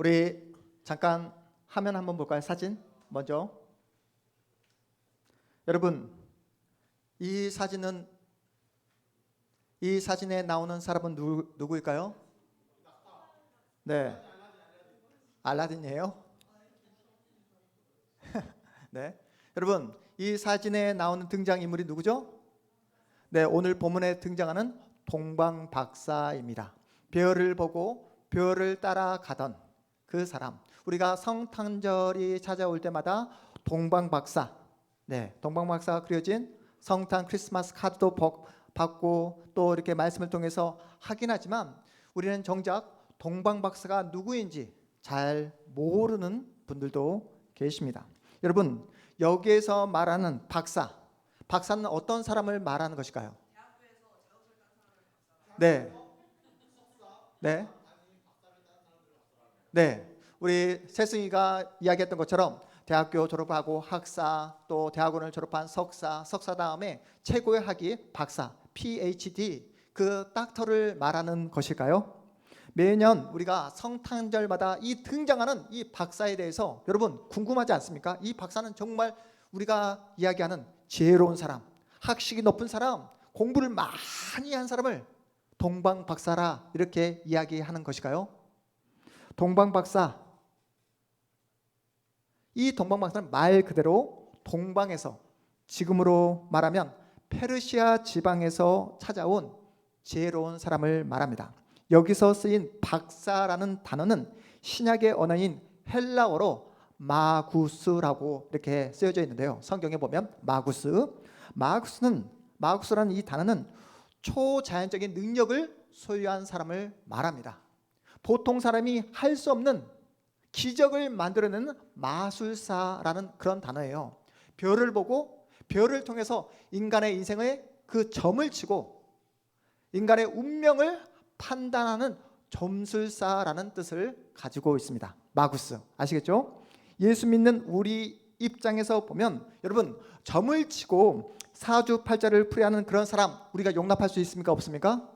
우리 잠깐 화면 한번 볼까요? 사진 먼저. 여러분, 이 사진은 이 사진에 나오는 사람은 누, 누구일까요? 네, 알라딘이에요. 네, 여러분 이 사진에 나오는 등장 인물이 누구죠? 네, 오늘 본문에 등장하는 동방 박사입니다. 별을 보고 별을 따라가던 그 사람. 우리가 성탄절이 찾아올 때마다 동방 박사, 네, 동방 박사가 그려진 성탄 크리스마스 카드도 버- 받고 또 이렇게 말씀을 통해서 하긴 하지만 우리는 정작 동방 박사가 누구인지 잘 모르는 분들도 계십니다. 여러분 여기에서 말하는 박사, 박사는 어떤 사람을 말하는 것일까요? 네, 네, 네. 우리 세승이가 이야기했던 것처럼 대학교 졸업하고 학사 또 대학원을 졸업한 석사, 석사 다음에 최고의 학위 박사, PhD 그 닥터를 말하는 것일까요? 매년 우리가 성탄절마다 이 등장하는 이 박사에 대해서 여러분 궁금하지 않습니까? 이 박사는 정말 우리가 이야기하는 지혜로운 사람, 학식이 높은 사람, 공부를 많이 한 사람을 동방 박사라 이렇게 이야기하는 것일까요? 동방 박사 이 동방 박사는 말 그대로 동방에서 지금으로 말하면 페르시아 지방에서 찾아온 지혜로운 사람을 말합니다. 여기서 쓰인 박사라는 단어는 신약의 언어인 헬라어로 마구스라고 이렇게 쓰여져 있는데요. 성경에 보면 마구스, 마구스는 마구스라는 이 단어는 초자연적인 능력을 소유한 사람을 말합니다. 보통 사람이 할 수 없는 기적을 만들어내는 마술사라는 그런 단어예요. 별을 보고 별을 통해서 인간의 인생의 그 점을 치고 인간의 운명을 판단하는 점술사라는 뜻을 가지고 있습니다. 마구스 아시겠죠? 예수 믿는 우리 입장에서 보면 여러분 점을 치고 사주팔자를 풀이하는 그런 사람 우리가 용납할 수 있습니까? 없습니까?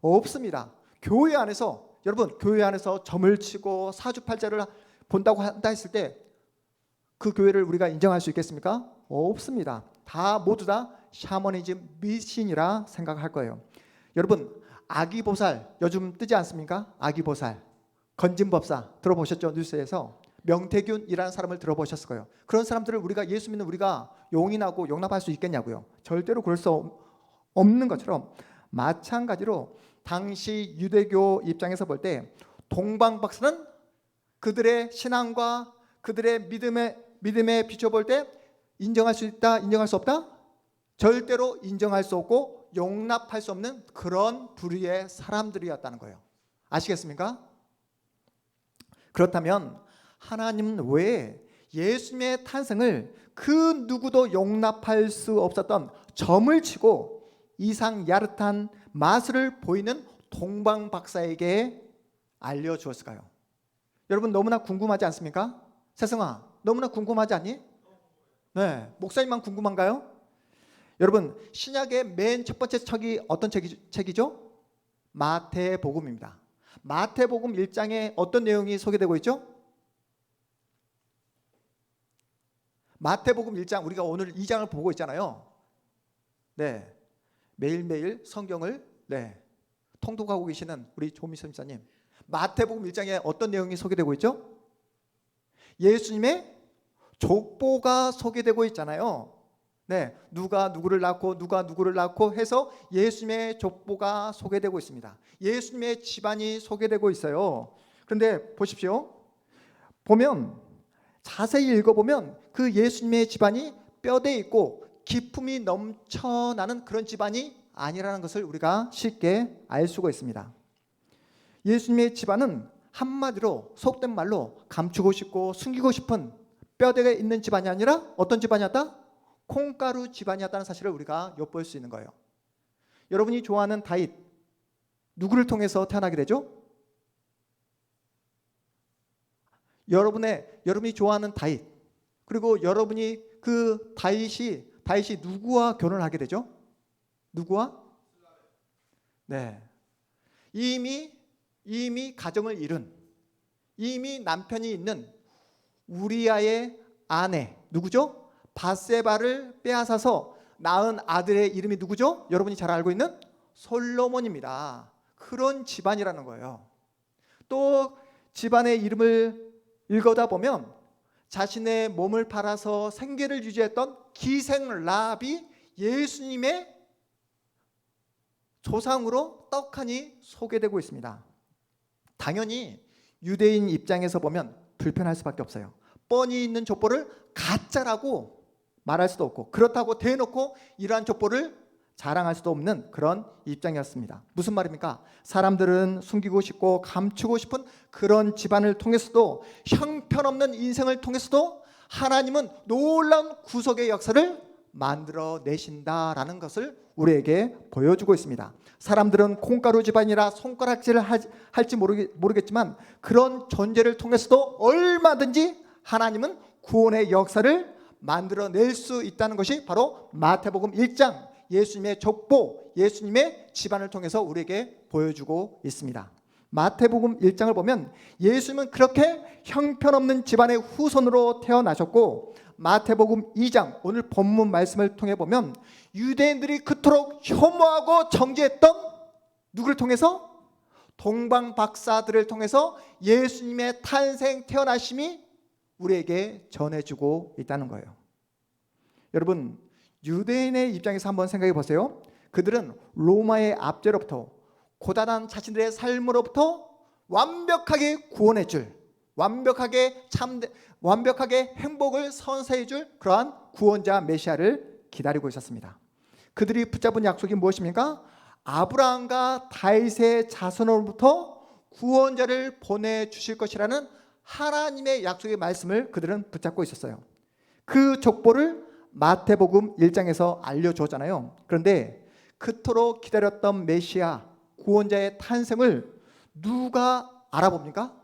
없습니다. 교회 안에서 여러분 교회 안에서 점을 치고 사주팔자를 본다고 한다 했을 때 그 교회를 우리가 인정할 수 있겠습니까? 없습니다. 다 모두 다 샤머니즘 미신이라 생각할 거예요. 여러분 아기보살 요즘 뜨지 않습니까? 아기보살 건진법사 들어보셨죠 뉴스에서 명태균이라는 사람을 들어보셨을 거예요. 그런 사람들을 우리가 예수 믿는 우리가 용인하고 용납할 수 있겠냐고요. 절대로 그럴 수 없- 없는 것처럼 마찬가지로 당시 유대교 입장에서 볼 때 동방 박사는 그들의 신앙과 그들의 믿음에 믿음에 비춰볼 때 인정할 수 있다, 인정할 수 없다? 절대로 인정할 수 없고 용납할 수 없는 그런 부류의 사람들이었다는 거예요. 아시겠습니까? 그렇다면 하나님 외에 예수님의 탄생을 그 누구도 용납할 수 없었던 점을 치고 이상 야릇한 마술을 보이는 동방 박사에게 알려 주었을까요? 여러분 너무나 궁금하지 않습니까? 세승아, 너무나 궁금하지 않니? 네, 목사님만 궁금한가요? 여러분 신약의 맨 첫 번째 책이 어떤 책이, 책이죠? 마태복음입니다. 마태복음 1장에 어떤 내용이 소개되고 있죠? 마태복음 1장 우리가 오늘 2장을 보고 있잖아요. 네. 매일매일 성경을 네. 통독하고 계시는 우리 조미선 집사님. 마태복음 1장에 어떤 내용이 소개되고 있죠? 예수님의 족보가 소개되고 있잖아요. 네, 누가 누구를 낳고 누가 누구를 낳고 해서 예수님의 족보가 소개되고 있습니다. 예수님의 집안이 소개되고 있어요. 그런데 보십시오. 보면 자세히 읽어보면 그 예수님의 집안이 뼈대 있고 기품이 넘쳐나는 그런 집안이 아니라는 것을 우리가 쉽게 알 수가 있습니다. 예수님의 집안은 한마디로 속된 말로 감추고 싶고 숨기고 싶은 뼈대가 있는 집안이 아니라 어떤 집안이었다? 콩가루 집안이었다는 사실을 우리가 엿볼 수 있는 거예요. 여러분이 좋아하는 다윗 누구를 통해서 태어나게 되죠? 여러분의 여러분이 좋아하는 다윗 그리고 여러분이 그 다윗이 다윗이 누구와 결혼하게 되죠? 누구와? 네. 이미 이미 가정을 이룬 이미 남편이 있는 우리아의 아내 누구죠? 바세바를 빼앗아서 낳은 아들의 이름이 누구죠? 여러분이 잘 알고 있는 솔로몬입니다. 그런 집안이라는 거예요. 또 집안의 이름을 읽어다 보면 자신의 몸을 팔아서 생계를 유지했던 기생 라합이 예수님의 조상으로 떡하니 소개되고 있습니다. 당연히 유대인 입장에서 보면 불편할 수밖에 없어요. 뻔히 있는 족보를 가짜라고 말할 수도 없고 그렇다고 대놓고 이러한 족보를 자랑할 수도 없는 그런 입장이었습니다. 무슨 말입니까? 사람들은 숨기고 싶고 감추고 싶은 그런 집안을 통해서도 형편없는 인생을 통해서도 하나님은 놀라운 구속의 역사를 만들어 내신다라는 것을 우리에게 보여주고 있습니다. 사람들은 콩가루 집안이라 손가락질을 할지 모르겠, 모르겠지만 그런 존재를 통해서도 얼마든지 하나님은 구원의 역사를 만들어낼 수 있다는 것이 바로 마태복음 1장 예수님의 족보, 예수님의 집안을 통해서 우리에게 보여주고 있습니다. 마태복음 1장을 보면 예수님은 그렇게 형편없는 집안의 후손으로 태어나셨고 마태복음 2장 오늘 본문 말씀을 통해 보면 유대인들이 그토록 혐오하고 정죄했던 누구를 통해서 동방 박사들을 통해서 예수님의 탄생 태어나심이 우리에게 전해주고 있다는 거예요. 여러분 유대인의 입장에서 한번 생각해 보세요. 그들은 로마의 압제로부터 고단한 자신들의 삶으로부터 완벽하게 구원해 줄 완벽하게 참 완벽하게 행복을 선사해 줄 그러한 구원자 메시아를 기다리고 있었습니다. 그들이 붙잡은 약속이 무엇입니까? 아브라함과 다윗의 자손으로부터 구원자를 보내 주실 것이라는 하나님의 약속의 말씀을 그들은 붙잡고 있었어요. 그 족보를 마태복음 1장에서 알려줬잖아요. 그런데 그토록 기다렸던 메시아 구원자의 탄생을 누가 알아봅니까?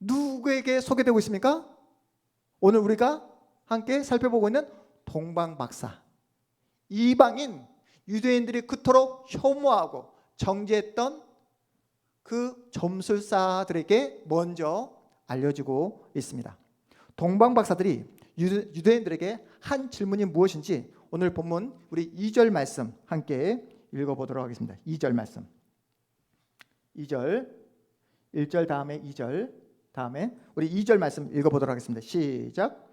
누구에게 소개되고 있습니까? 오늘 우리가 함께 살펴보고 있는 동방 박사. 이방인 유대인들이 그토록 혐오하고 정죄했던 그 점술사들에게 먼저 알려지고 있습니다. 동방 박사들이 유대인들에게 한 질문이 무엇인지 오늘 본문 우리 2절 말씀 함께 읽어보도록 하겠습니다. 2절 말씀. 2절 1절 다음에 2절 다음에 우리 2절 말씀 읽어보도록 하겠습니다. 시작.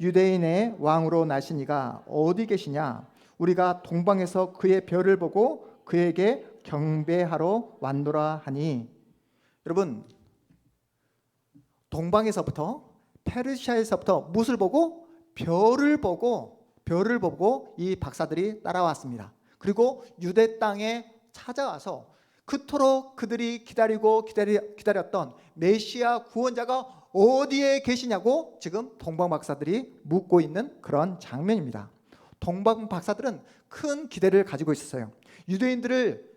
유대인의 왕으로 나신 이가 어디 계시냐? 우리가 동방에서 그의 별을 보고 그에게 경배하러 왔노라 하니 여러분 동방에서부터 페르시아에서부터 무엇을 보고 별을 보고 별을 보고 이 박사들이 따라왔습니다. 그리고 유대 땅에 찾아와서 그토록 그들이 기다리고 기다리, 기다렸던 메시아 구원자가 어디에 계시냐고 지금 동방 박사들이 묻고 있는 그런 장면입니다. 동방 박사들은 큰 기대를 가지고 있었어요. 유대인들을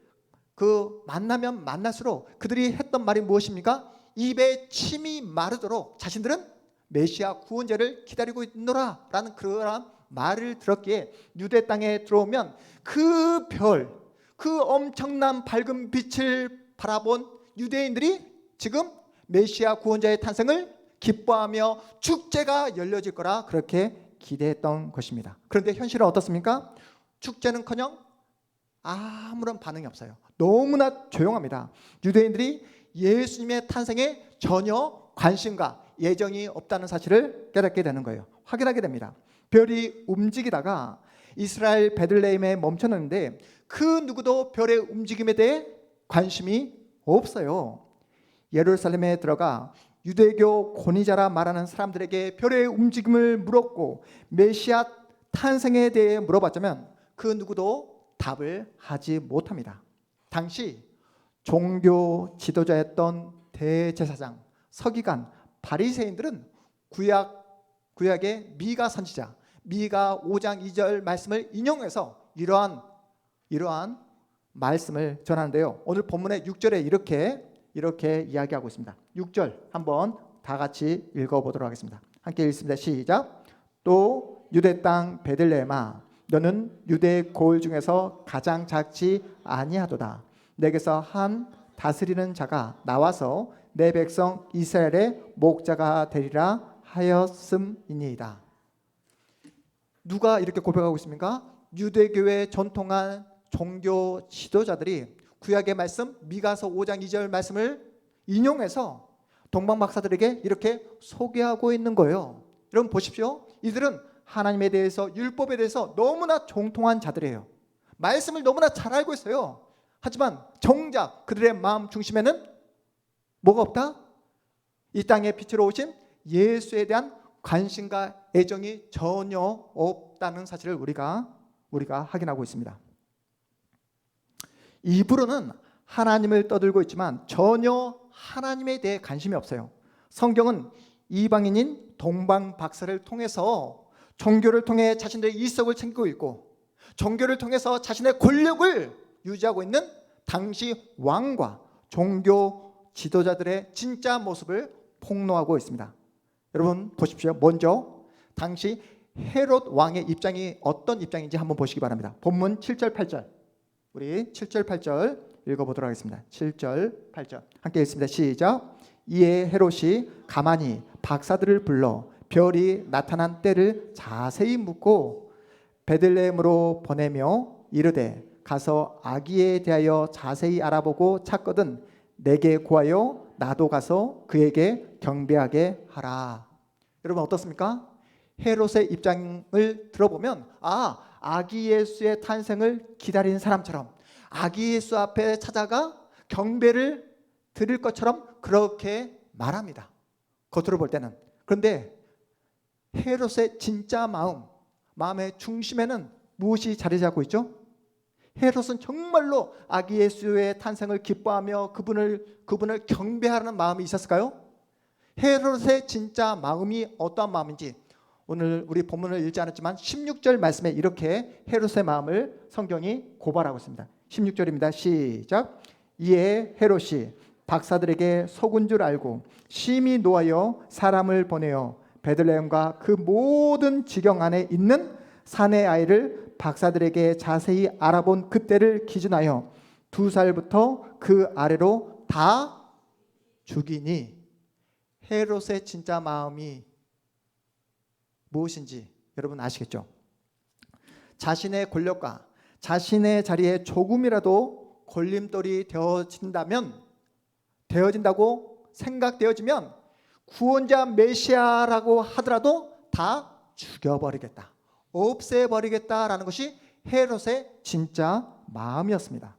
그 만나면 만날수록 그들이 했던 말이 무엇입니까? 입에 침이 마르도록 자신들은 메시아 구원자를 기다리고 있노라라는 그러한 말을 들었기에 유대 땅에 들어오면 그 별, 그 엄청난 밝은 빛을 바라본 유대인들이 지금 메시아 구원자의 탄생을 기뻐하며 축제가 열려질 거라 그렇게 기대했던 것입니다. 그런데 현실은 어떻습니까? 축제는커녕 아무런 반응이 없어요. 너무나 조용합니다. 유대인들이 예수님의 탄생에 전혀 관심과 예정이 없다는 사실을 깨닫게 되는 거예요. 확인하게 됩니다. 별이 움직이다가 이스라엘 베들레헴에 멈췄는데 그 누구도 별의 움직임에 대해 관심이 없어요. 예루살렘에 들어가 유대교 권위자라 말하는 사람들에게 별의 움직임을 물었고 메시아 탄생에 대해 물어봤자면 그 누구도 답을 하지 못합니다. 당시 종교 지도자였던 대제사장 서기관 바리새인들은 구약 구약의 미가 선지자 미가 5장 2절 말씀을 인용해서 이러한 이러한 말씀을 전하는데요. 오늘 본문의 6절에 이렇게 이렇게 이야기하고 있습니다. 6절 한번 다 같이 읽어 보도록 하겠습니다. 함께 읽습니다. 시작. 또 유대 땅 베들레헴아 너는 유대 고을 중에서 가장 작지 아니하도다. 내게서 한 다스리는 자가 나와서 내 백성 이스라엘의 목자가 되리라 하였음이니이다. 누가 이렇게 고백하고 있습니까? 유대교의 전통한 종교 지도자들이 구약의 말씀 미가서 5장 2절 말씀을 인용해서 동방 박사들에게 이렇게 소개하고 있는 거예요. 여러분 보십시오. 이들은 하나님에 대해서 율법에 대해서 너무나 정통한 자들이에요. 말씀을 너무나 잘 알고 있어요. 하지만 정작 그들의 마음 중심에는 뭐가 없다? 이 땅에 빛으로 오신 예수에 대한 관심과 애정이 전혀 없다는 사실을 우리가 우리가 확인하고 있습니다. 입으로는 하나님을 떠들고 있지만 전혀 하나님에 대해 관심이 없어요. 성경은 이방인인 동방 박사를 통해서 종교를 통해 자신들의 이석을 챙기고 있고 종교를 통해서 자신의 권력을 유지하고 있는 당시 왕과 종교 지도자들의 진짜 모습을 폭로하고 있습니다. 여러분 보십시오. 먼저 당시 헤롯 왕의 입장이 어떤 입장인지 한번 보시기 바랍니다. 본문 7절 8절. 우리 7절 8절 읽어 보도록 하겠습니다. 7절 8절. 함께 읽습니다. 시작. 이에 헤롯이 가만히 박사들을 불러 별이 나타난 때를 자세히 묻고 베들레헴으로 보내며 이르되 가서 아기에 대하여 자세히 알아보고 찾거든 내게 구하여 나도 가서 그에게 경배하게 하라. 여러분 어떻습니까? 헤롯의 입장을 들어보면 아 아기 예수의 탄생을 기다리는 사람처럼 아기 예수 앞에 찾아가 경배를 드릴 것처럼 그렇게 말합니다. 겉으로 볼 때는 그런데 헤롯의 진짜 마음 마음의 중심에는 무엇이 자리 잡고 있죠? 헤롯은 정말로 아기 예수의 탄생을 기뻐하며 그분을 그분을 경배하는 마음이 있었을까요? 헤롯의 진짜 마음이 어떠한 마음인지 오늘 우리 본문을 읽지 않았지만 16절 말씀에 이렇게 헤롯의 마음을 성경이 고발하고 있습니다. 16절입니다. 시작. 이에 헤롯이 박사들에게 속은 줄 알고 심히 노하여 사람을 보내어 베들레헴과 그 모든 지경 안에 있는 사내 아이를 박사들에게 자세히 알아본 그때를 기준하여 두 살부터 그 아래로 다 죽이니 헤롯의 진짜 마음이 무엇인지 여러분 아시겠죠? 자신의 권력과 자신의 자리에 조금이라도 걸림돌이 되어진다면 되어진다고 생각되어지면 구원자 메시아라고 하더라도 다 죽여버리겠다. 없애버리겠다라는 것이 헤롯의 진짜 마음이었습니다.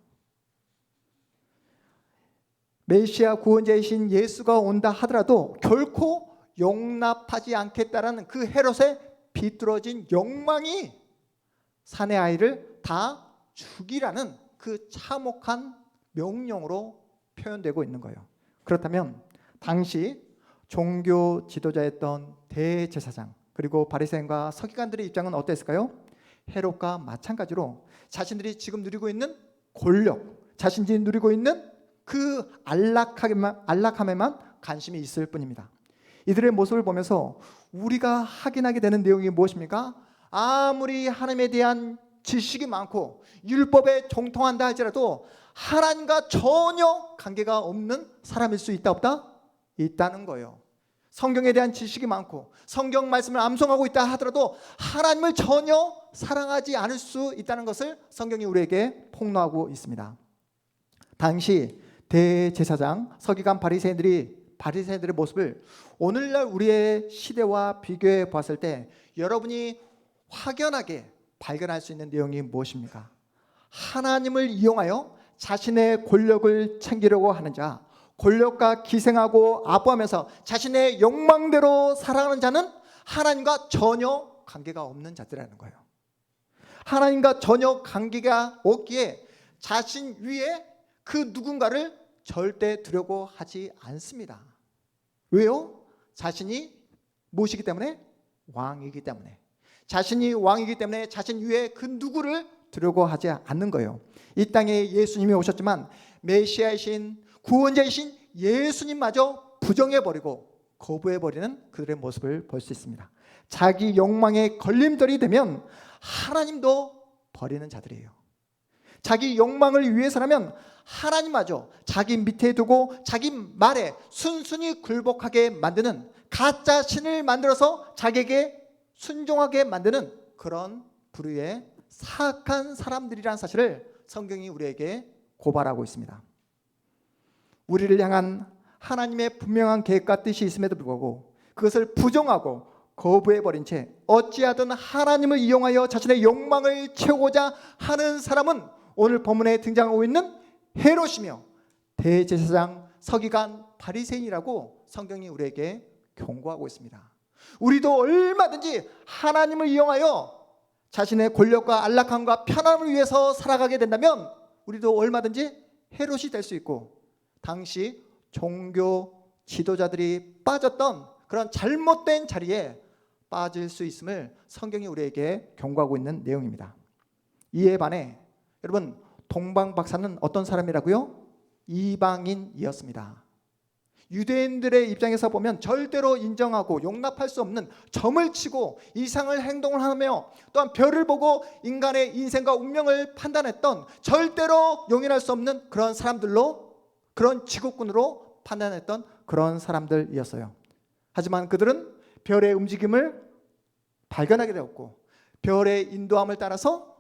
메시아 구원자이신 예수가 온다 하더라도 결코 용납하지 않겠다라는 그 헤롯의 비뚤어진 욕망이 사내 아이를 다 죽이라는 그 참혹한 명령으로 표현되고 있는 거예요. 그렇다면 당시 종교 지도자였던 대제사장 그리고 바리새인과 서기관들의 입장은 어땠을까요? 헤롯과 마찬가지로 자신들이 지금 누리고 있는 권력, 자신들이 누리고 있는 그 안락함에만, 안락함에만 관심이 있을 뿐입니다. 이들의 모습을 보면서 우리가 확인하게 되는 내용이 무엇입니까? 아무리 하나님에 대한 지식이 많고 율법에 정통한다 할지라도 하나님과 전혀 관계가 없는 사람일 수 있다 없다? 있다는 거예요. 성경에 대한 지식이 많고 성경 말씀을 암송하고 있다 하더라도 하나님을 전혀 사랑하지 않을 수 있다는 것을 성경이 우리에게 폭로하고 있습니다. 당시 대제사장 서기관 바리새인들이 바리새인들의 모습을 오늘날 우리의 시대와 비교해 봤을 때 여러분이 확연하게 발견할 수 있는 내용이 무엇입니까? 하나님을 이용하여 자신의 권력을 챙기려고 하는 자, 권력과 기생하고 아부하면서 자신의 욕망대로 살아가는 자는 하나님과 전혀 관계가 없는 자들이라는 거예요. 하나님과 전혀 관계가 없기에 자신 위에 그 누군가를 절대 두려고 하지 않습니다. 왜요? 자신이 무엇이기 때문에? 왕이기 때문에. 자신이 왕이기 때문에 자신 위에 그 누구를 두려고 하지 않는 거예요. 이 땅에 예수님이 오셨지만 메시아이신 구원자이신 예수님마저 부정해버리고 거부해버리는 그들의 모습을 볼 수 있습니다. 자기 욕망의 걸림돌이 되면 하나님도 버리는 자들이에요. 자기 욕망을 위해서라면 하나님마저 자기 밑에 두고 자기 말에 순순히 굴복하게 만드는 가짜 신을 만들어서 자기에게 순종하게 만드는 그런 부류의 사악한 사람들이라는 사실을 성경이 우리에게 고발하고 있습니다. 우리를 향한 하나님의 분명한 계획과 뜻이 있음에도 불구하고 그것을 부정하고 거부해 버린 채 어찌하든 하나님을 이용하여 자신의 욕망을 채우고자 하는 사람은 오늘 본문에 등장하고 있는 헤롯이며 대제사장 서기관 바리새인이라고 성경이 우리에게 경고하고 있습니다. 우리도 얼마든지 하나님을 이용하여 자신의 권력과 안락함과 편안함을 위해서 살아가게 된다면 우리도 얼마든지 헤롯이 될 수 있고 당시 종교 지도자들이 빠졌던 그런 잘못된 자리에 빠질 수 있음을 성경이 우리에게 경고하고 있는 내용입니다. 이에 반해 여러분 동방 박사는 어떤 사람이라고요? 이방인이었습니다. 유대인들의 입장에서 보면 절대로 인정하고 용납할 수 없는 점을 치고 이상을 행동을 하며 또한 별을 보고 인간의 인생과 운명을 판단했던 절대로 용인할 수 없는 그런 사람들로 그런 지구꾼으로 판단했던 그런 사람들이었어요. 하지만 그들은 별의 움직임을 발견하게 되었고 별의 인도함을 따라서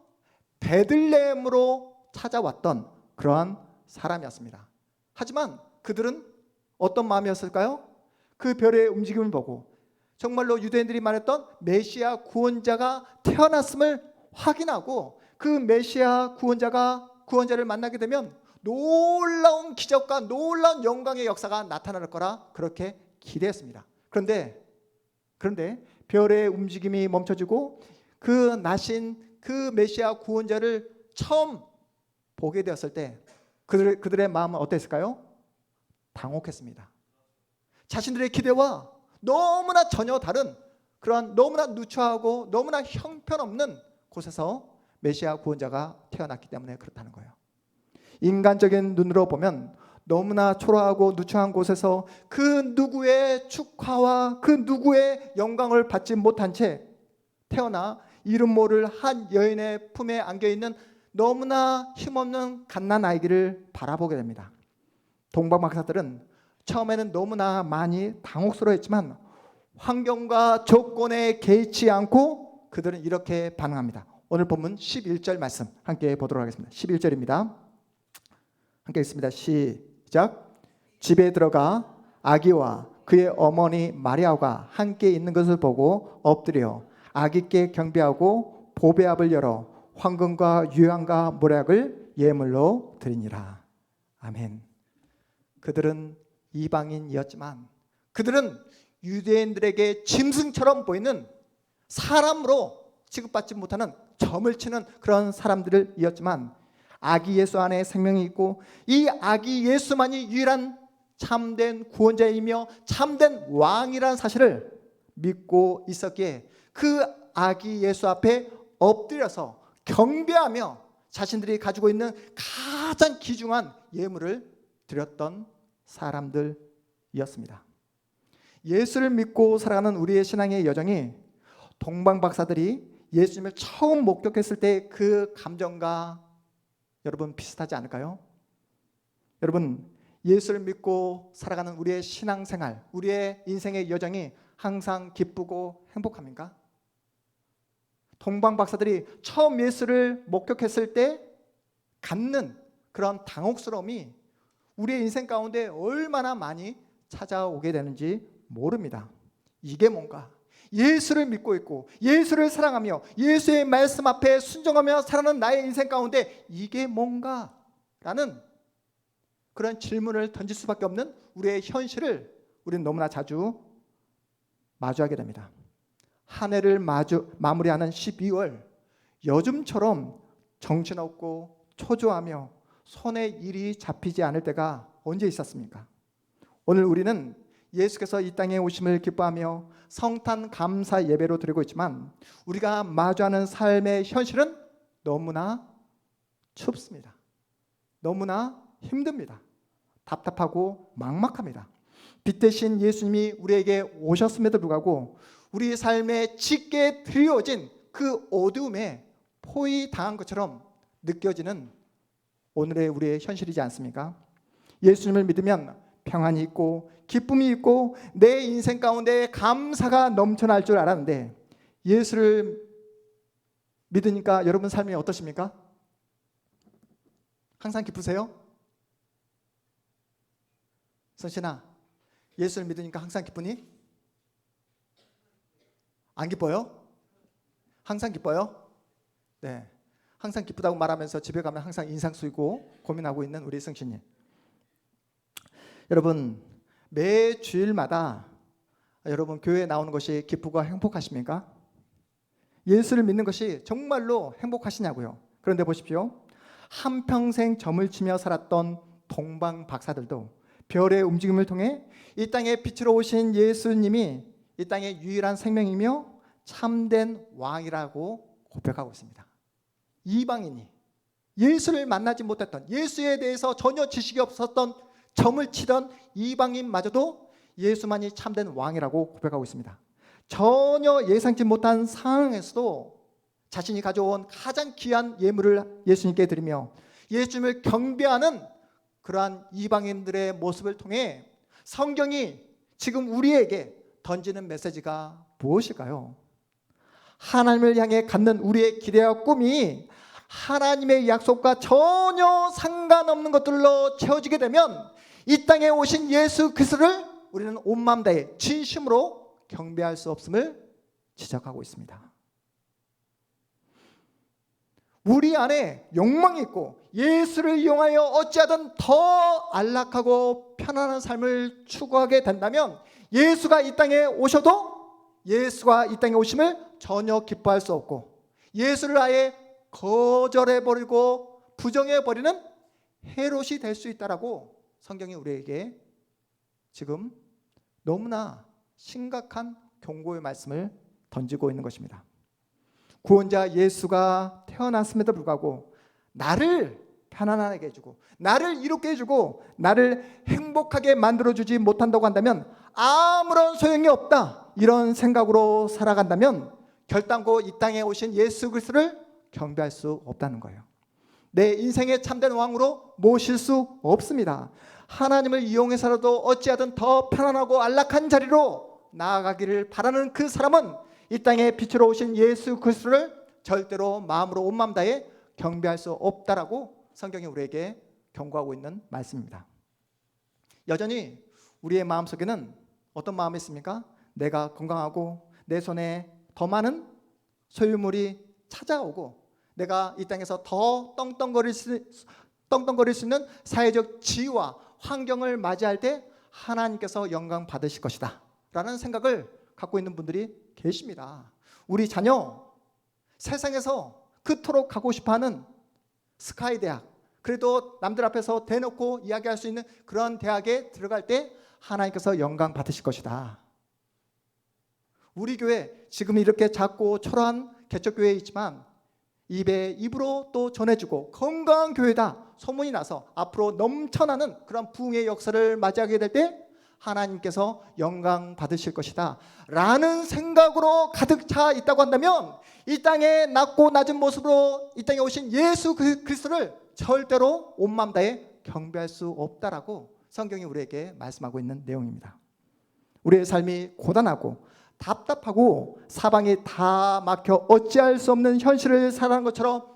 베들레헴으로 찾아왔던 그러한 사람이었습니다. 하지만 그들은 어떤 마음이었을까요? 그 별의 움직임을 보고 정말로 유대인들이 말했던 메시아 구원자가 태어났음을 확인하고 그 메시아 구원자가 구원자를 만나게 되면 놀라운 기적과 놀라운 영광의 역사가 나타날 거라 그렇게 기대했습니다. 그런데 그런데 별의 움직임이 멈춰지고 그 나신 그 메시아 구원자를 처음 보게 되었을 때 그들, 그들의 마음은 어땠을까요? 당혹했습니다. 자신들의 기대와 너무나 전혀 다른 그러한 너무나 누추하고 너무나 형편없는 곳에서 메시아 구원자가 태어났기 때문에 그렇다는 거예요. 인간적인 눈으로 보면 너무나 초라하고 누추한 곳에서 그 누구의 축하와 그 누구의 영광을 받지 못한 채 태어나 이름 모를 한 여인의 품에 안겨 있는 너무나 힘없는 갓난 아이기를 바라보게 됩니다. 동방 박사들은 처음에는 너무나 많이 당혹스러워했지만 환경과 조건에 개의치 않고 그들은 이렇게 반응합니다. 오늘 본문 11절 말씀 함께 보도록 하겠습니다. 11절입니다. 함께 읽습니다. 시작. 집에 들어가 아기와 그의 어머니 마리아가 함께 있는 것을 보고 엎드려 아기께 경배하고 보배압을 열어 황금과 유향과 모략을 예물로 드리니라. 아멘. 그들은 이방인이었지만 그들은 유대인들에게 짐승처럼 보이는 사람으로 취급받지 못하는 점을 치는 그런 사람들이었지만 아기 예수 안에 생명이 있고 이 아기 예수만이 유일한 참된 구원자이며 참된 왕이라는 사실을 믿고 있었기에 그 아기 예수 앞에 엎드려서 경배하며 자신들이 가지고 있는 가장 귀중한 예물을 드렸던 사람들이었습니다. 예수를 믿고 살아가는 우리의 신앙의 여정이 동방 박사들이 예수님을 처음 목격했을 때 그 감정과 여러분 비슷하지 않을까요? 여러분 예수를 믿고 살아가는 우리의 신앙생활, 우리의 인생의 여정이 항상 기쁘고 행복합니까? 동방 박사들이 처음 예수를 목격했을 때 갖는 그런 당혹스러움이 우리의 인생 가운데 얼마나 많이 찾아오게 되는지 모릅니다. 이게 뭔가? 예수를 믿고 있고 예수를 사랑하며 예수의 말씀 앞에 순종하며 살아가는 나의 인생 가운데 이게 뭔가? 라는 그런 질문을 던질 수밖에 없는 우리의 현실을 우리는 너무나 자주 마주하게 됩니다. 한 해를 마주, 마무리하는 12월 요즘처럼 정신없고 초조하며 손에 일이 잡히지 않을 때가 언제 있었습니까? 오늘 우리는 예수께서 이 땅에 오심을 기뻐하며 성탄 감사 예배로 드리고 있지만 우리가 마주하는 삶의 현실은 너무나 춥습니다. 너무나 힘듭니다. 답답하고 막막합니다. 빛 대신 예수님이 우리에게 오셨음에도 불구하고 우리 삶에 짙게 드리워진 그 어두움에 포위 당한 것처럼 느껴지는 오늘의 우리의 현실이지 않습니까? 예수님을 믿으면 평안이 있고 기쁨이 있고 내 인생 가운데 감사가 넘쳐날 줄 알았는데 예수를 믿으니까 여러분 삶이 어떠십니까? 항상 기쁘세요? 선신아, 예수를 믿으니까 항상 기쁘니? 안 기뻐요? 항상 기뻐요? 네. 항상 기쁘다고 말하면서 집에 가면 항상 인상 쓰이고 고민하고 있는 우리 승신님. 여러분, 매 주일마다 여러분 교회에 나오는 것이 기쁘고 행복하십니까? 예수를 믿는 것이 정말로 행복하시냐고요. 그런데 보십시오. 한평생 점을 치며 살았던 동방 박사들도 별의 움직임을 통해 이 땅에 빛으로 오신 예수님이 이 땅의 유일한 생명이며 참된 왕이라고 고백하고 있습니다. 이방인이 예수를 만나지 못했던 예수에 대해서 전혀 지식이 없었던 점을 치던 이방인마저도 예수만이 참된 왕이라고 고백하고 있습니다. 전혀 예상치 못한 상황에서도 자신이 가져온 가장 귀한 예물을 예수님께 드리며 예수님을 경배하는 그러한 이방인들의 모습을 통해 성경이 지금 우리에게 던지는 메시지가 무엇일까요? 하나님을 향해 갖는 우리의 기대와 꿈이 하나님의 약속과 전혀 상관없는 것들로 채워지게 되면 이 땅에 오신 예수 그리스도를 우리는 온 마음 다해 진심으로 경배할 수 없음을 지적하고 있습니다. 우리 안에 욕망이 있고 예수를 이용하여 어찌하든 더 안락하고 편안한 삶을 추구하게 된다면 예수가 이 땅에 오셔도 예수가 이 땅에 오심을 전혀 기뻐할 수 없고 예수를 아예 거절해 버리고 부정해 버리는 해롯이 될 수 있다라고 성경이 우리에게 지금 너무나 심각한 경고의 말씀을 던지고 있는 것입니다. 구원자 예수가 태어났음에도 불구하고 나를 편안하게 해주고 나를 이롭게 해주고 나를 행복하게 만들어주지 못한다고 한다면 아무런 소용이 없다 이런 생각으로 살아간다면 결단코 이 땅에 오신 예수 그리스도를 경배할 수 없다는 거예요. 내 인생의 참된 왕으로 모실 수 없습니다. 하나님을 이용해서라도 어찌하든 더 편안하고 안락한 자리로 나아가기를 바라는 그 사람은 이 땅에 빛으로 오신 예수 그리스도를 절대로 마음으로 온 마음 다해 경배할 수 없다라고 성경이 우리에게 경고하고 있는 말씀입니다. 여전히 우리의 마음 속에는 어떤 마음이 있습니까? 내가 건강하고 내 손에 더 많은 소유물이 찾아오고 내가 이 땅에서 더 떵떵거릴 수, 떵떵거릴 수 있는 사회적 지위와 환경을 맞이할 때 하나님께서 영광 받으실 것이다 라는 생각을 갖고 있는 분들이 계십니다. 우리 자녀 세상에서 그토록 가고 싶어 하는 스카이 대학 그래도 남들 앞에서 대놓고 이야기할 수 있는 그런 대학에 들어갈 때 하나님께서 영광 받으실 것이다. 우리 교회 지금 이렇게 작고 초라한 개척교회에 있지만 입에 입으로 또 전해주고 건강한 교회다 소문이 나서 앞으로 넘쳐나는 그런 부흥의 역사를 맞이하게 될 때 하나님께서 영광 받으실 것이다 라는 생각으로 가득 차 있다고 한다면 이 땅에 낮고 낮은 모습으로 이 땅에 오신 예수 그리스도를 절대로 온 마음 다해 경배할 수 없다라고 성경이 우리에게 말씀하고 있는 내용입니다. 우리의 삶이 고단하고 답답하고 사방이 다 막혀 어찌할 수 없는 현실을 살아가는 것처럼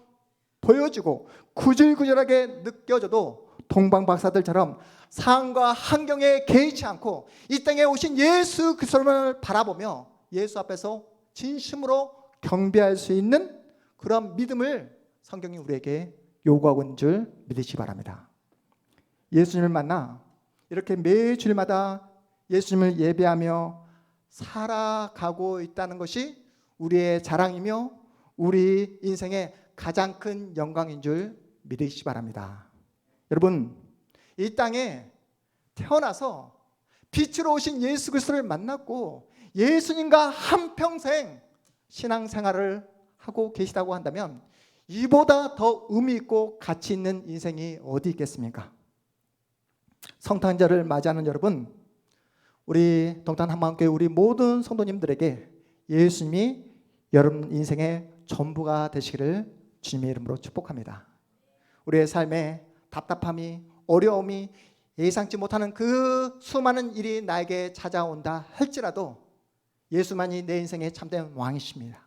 보여지고 구질구질하게 느껴져도 동방 박사들처럼 상황과 환경에 개의치 않고 이 땅에 오신 예수 그리스도를 바라보며 예수 앞에서 진심으로 경배할 수 있는 그런 믿음을 성경이 우리에게 요구하고 있는 줄 믿으시기 바랍니다. 예수님을 만나 이렇게 매 주일마다 예수님을 예배하며 살아가고 있다는 것이 우리의 자랑이며 우리 인생의 가장 큰 영광인 줄 믿으시기 바랍니다. 여러분, 이 땅에 태어나서 빛으로 오신 예수 그리스도를 만났고 예수님과 한 평생 신앙 생활을 하고 계시다고 한다면 이보다 더 의미 있고 가치 있는 인생이 어디 있겠습니까? 성탄절을 맞이하는 여러분, 우리 동탄 한마음교회 우리 모든 성도님들에게 예수님이 여러분 인생의 전부가 되시기를 주님의 이름으로 축복합니다. 우리의 삶에 답답함이 어려움이 예상치 못하는 그 수많은 일이 나에게 찾아온다 할지라도 예수만이 내 인생의 참된 왕이십니다.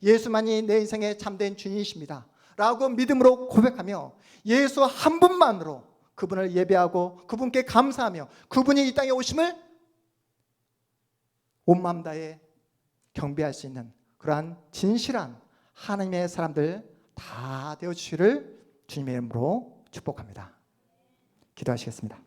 예수만이 내 인생의 참된 주인이십니다. 라고 믿음으로 고백하며 예수 한 분만으로 그분을 예배하고 그분께 감사하며 그분이 이 땅에 오심을 온 마음 다해 경배할 수 있는 그러한 진실한 하나님의 사람들 다 되어 주시를 주님의 이름으로 축복합니다. 기도하시겠습니다.